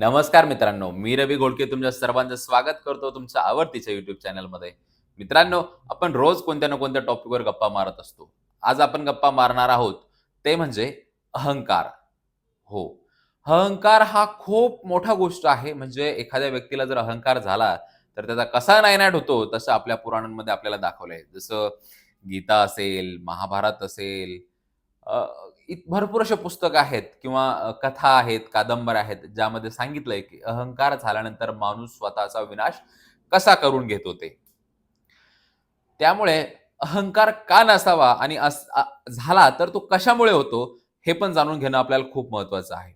नमस्कार मित्रांनो मी रवी घोडके तुमच्या सर्वांचं स्वागत करतो तुमच्या आवडतीच्या युट्यूब चॅनलमध्ये मित्रांनो आपण रोज कोणत्या ना कोणत्या टॉपिकवर गप्पा मारत असतो. आज आपण गप्पा मारणार आहोत ते म्हणजे अहंकार. हो अहंकार हा खूप मोठा गोष्ट आहे. म्हणजे एखाद्या व्यक्तीला जर अहंकार झाला तर त्याचा कसा नायनाट होतो तसं आपल्या पुराणांमध्ये आपल्याला दाखवलंय. जसं गीता असेल महाभारत असेल भरपूर असे पुस्तक आहेत किंवा कथा आहेत कादंबऱ्या आहेत ज्यामध्ये सांगितलंय की अहंकार झाल्यानंतर माणूस स्वतःचा विनाश कसा करून घेतो ते त्यामुळे अहंकार का नसावा आणि झाला तर तो कशामुळे होतो हे पण जाणून घेणं आपल्याला खूप महत्वाचं आहे.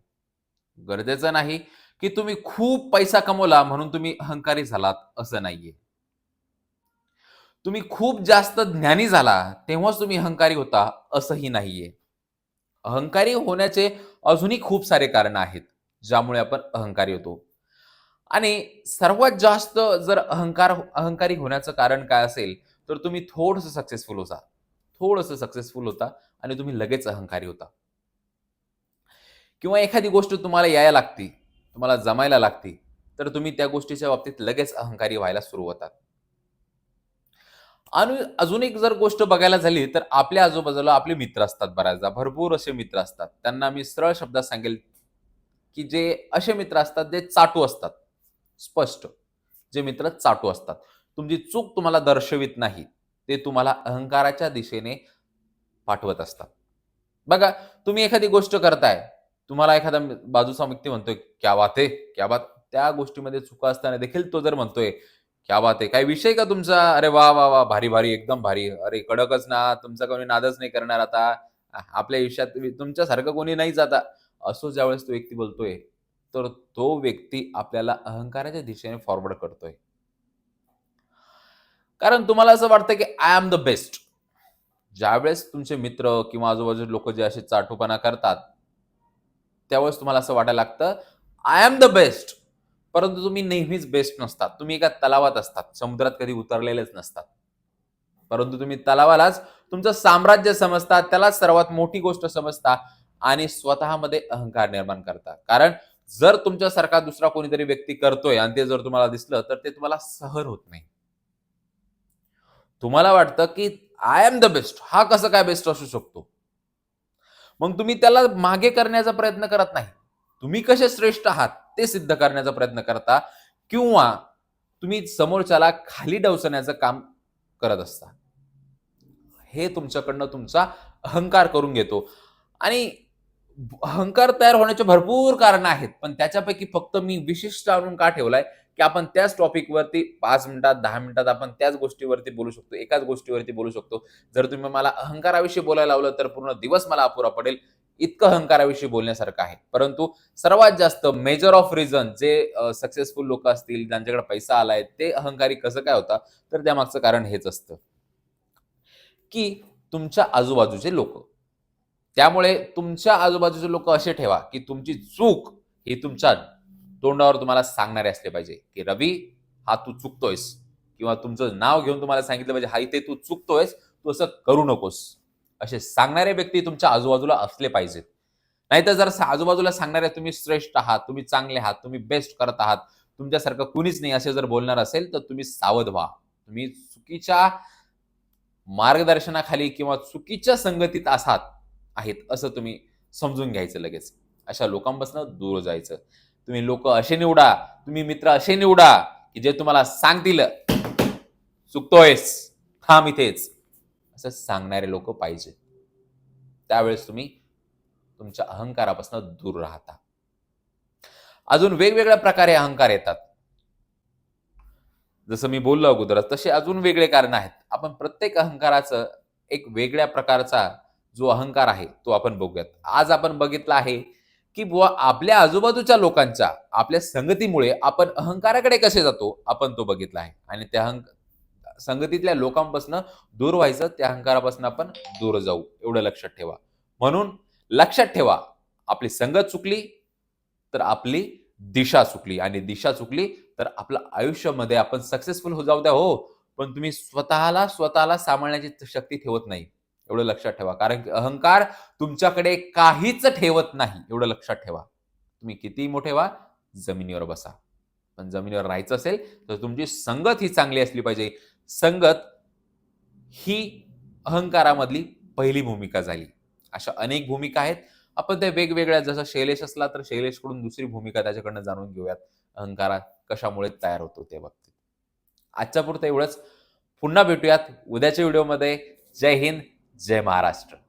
गरजेचं नाही की तुम्ही खूप पैसा कमवला म्हणून तुम्ही अहंकारी झालात असं नाहीये. तुम्ही खूप जास्त ज्ञानी झाला तेव्हाच तुम्ही अहंकारी होता असंही नाहीये. अहंकारी होण्याचे अजूनही खूप सारे कारण आहेत ज्यामुळे आपण अहंकारी होतो. आणि सर्वात जास्त जर अहंकार अहंकारी होण्याचं कारण काय असेल तर तुम्ही थोडंसं सक्सेसफुल होता. थोडंसं सक्सेसफुल होता आणि तुम्ही लगेच अहंकारी होता. किंवा एखादी गोष्ट तुम्हाला यायला लागती तुम्हाला जमायला लागती तर तुम्ही त्या गोष्टीच्या बाबतीत लगेच अहंकारी व्हायला सुरू होतात आणि अजून एक जर गोष्ट बघायला झाली तर आपल्या आजूबाजूला आपले मित्र असतात बऱ्याचदा. भरपूर असे मित्र असतात. त्यांना मी सरळ शब्दात सांगेल की जे असे मित्र असतात जे चाटू असतात. स्पष्ट. जे मित्र चाटू असतात. तुमची चूक तुम्हाला दर्शवित नाही. ते तुम्हाला अहंकाराच्या दिशेने पाठवत असतात. बघा तुम्ही एखादी गोष्ट करताय. तुम्हाला एखादा बाजूचा व्यक्ती म्हणतोय क्या बात आहे क्या बात? त्या गोष्टीमध्ये चुका असताना देखील तो जर म्हणतोय क्या बात आहे काय विषय का तुमचा? अरे वा वा वा भारी भारी एकदम भारी. अरे कडकच ना तुमचा कोणी नादच नाही करणार आता. आपल्या आयुष्यात तुमच्यासारखं कोणी नाहीच आता. असो ज्यावेळेस तो व्यक्ती बोलतोय तर तो व्यक्ती आपल्याला अहंकाराच्या दिशेने फॉरवर्ड करतोय. कारण तुम्हाला असं वाटतं की आय एम द बेस्ट ज्यावेळेस तुमचे मित्र किंवा आजूबाजूचे लोक जे असे चाटूपणा करतात त्यावेळेस तुम्हाला असं वाटायला लागतं आय एम द बेस्ट परंतु तुम्ही नेहमीच बेस्ट नसतात. तुम्ही एका तलावात असतात. समुद्रात कधी उतरलेलेच नसतात. परंतु तुम्ही तलावालाच तुमचं साम्राज्य समजता त्यालाच सर्वात मोठी गोष्ट समजता आणि स्वतःमध्ये अहंकार निर्माण करता. कारण जर तुमच्यासारखा दुसरा कोणीतरी व्यक्ती करतोय आणि ते जर तुम्हाला दिसलं तर ते तुम्हाला सहन होत नाही. तुम्हाला वाटतं की आय एम द बेस्ट हा कसं काय बेस्ट असू शकतो? मग तुम्ही त्याला मागे करण्याचा प्रयत्न करत नाही. तुम्ही कसे श्रेष्ठ आहात? ते सिद्ध करण्याचा प्रयत्न करता किंवा तुम्ही समोरच्याला खाली डवसण्याचं काम करत असता. हे तुमच्याकडनं तुमचा अहंकार करून घेतो. आणि अहंकार तयार होण्याचे भरपूर कारण आहेत पण त्याच्यापैकी फक्त मी विशिष्ट आणून का ठेवलाय? की आपण त्याच टॉपिकवरती पाच मिनिटात दहा मिनिटात आपण त्याच गोष्टीवरती बोलू शकतो एकाच गोष्टीवरती बोलू शकतो. जर तुम्ही मला अहंकाराविषयी बोलायला लावलं तर पूर्ण दिवस मला अपुरा पडेल. इतकं अहंकाराविषयी बोलण्यासारखं आहे. परंतु सर्वात जास्त मेजर ऑफ रिझन जे सक्सेसफुल लोक असतील ज्यांच्याकडे पैसा आलाय ते अहंकारी कसं काय होता? तर त्यामागचं कारण हेच असतं. की तुमच्या आजूबाजूचे लोक. त्यामुळे तुमच्या आजूबाजूचे लोक असे ठेवा की तुमची चूक ही तुमच्या तोंडावर तुम्हाला सांगणारे असले पाहिजे. की रवी हा तू चुकतोयस. किंवा तुमचं नाव घेऊन तुम्हाला सांगितलं पाहिजे हा इथे तू चुकतोयस. तू असं करू नकोस. असे सांगणारे व्यक्ती तुमच्या आजूबाजूला असले पाहिजेत. नाहीतर जर आजूबाजूला सांगणारे तुम्ही श्रेष्ठ आहात तुम्ही चांगले आहात तुम्ही बेस्ट करत आहात तुमच्यासारखं कुणीच नाही असे जर बोलणार असेल तर तुम्ही सावध व्हा. तुम्ही चुकीच्या मार्गदर्शनाखाली किंवा चुकीच्या संगतीत असात आहेत असं तुम्ही समजून घ्यायचं लगेच. अशा लोकांपासून दूर जायचं. तुम्ही लोक असे निवडा तुम्ही मित्र असे निवडा की जे तुम्हाला सांगतील चुकतोयस थांब इथेच. असं सांगणारे लोक पाहिजे. त्यावेळेस तुम्ही तुमच्या अहंकारापासून दूर राहता. अजून वेगवेगळ्या प्रकारे अहंकार येतात. जसं मी बोललो अगोदर तसे अजून वेगळे कारण आहेत. आपण प्रत्येक अहंकाराचं एक वेगळ्या प्रकारचा जो अहंकार आहे तो आपण बघूयात. आज आपण बघितला आहे की बुवा आपल्या आजूबाजूच्या लोकांच्या आपल्या संगतीमुळे आपण अहंकाराकडे कसे जातो आपण तो बघितला आहे. आणि त्या अहंक संगतीतल्या लोकांपासून दूर व्हायचं त्या अहंकारापासून आपण दूर जाऊ. एवढं लक्षात ठेवा. म्हणून लक्षात ठेवा आपली संगत चुकली तर आपली दिशा चुकली. आणि दिशा चुकली तर आपलं आयुष्यामध्ये आपण सक्सेसफुल हो जाऊ द्या हो. पण तुम्ही स्वतःला स्वतःला सांभाळण्याची शक्ती ठेवत नाही. एवढं लक्षात ठेवा. कारण की अहंकार तुमच्याकडे काहीच ठेवत नाही. एवढं लक्षात ठेवा. तुम्ही किती मोठे व्हा जमिनीवर बसा. पण जमिनीवर राहायचं असेल तर तुमची संगत ही चांगली असली पाहिजे. संगत ही अहंकारामधली पहिली भूमिका झाली. अशा अनेक भूमिका आहेत. आपण त्या वेगवेगळ्या जसं शैलेश असला तर शैलेशकडून दुसरी भूमिका त्याच्याकडनं जाणून घेऊयात. अहंकारात कशामुळे तयार होतो ते बाबतीत आजच्या पुरतं एवढंच. पुन्हा भेटूयात उद्याच्या व्हिडिओमध्ये. जय हिंद जय महाराष्ट्र.